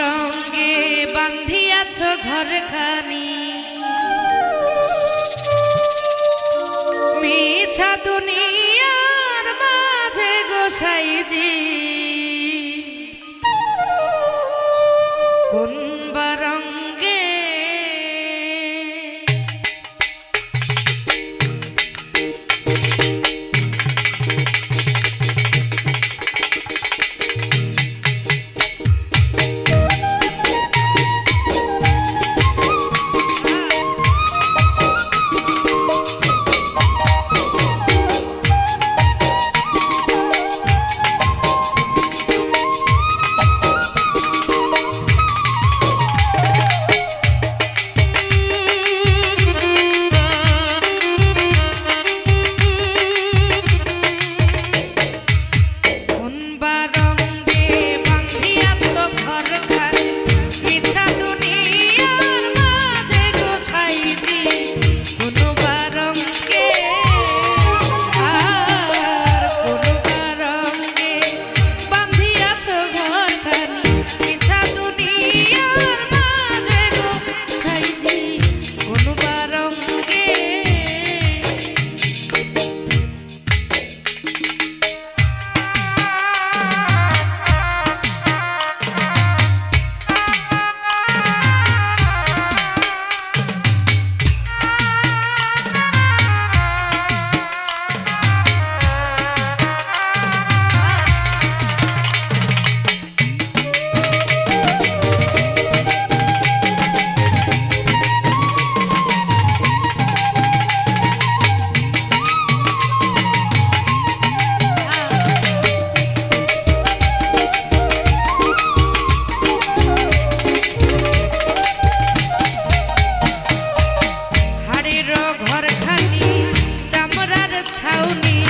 রঙ্গে বান্ধিয়াছ ঘরখানি। মিছা দুনিয়ার মাঝে গোসাইজি চামড়ার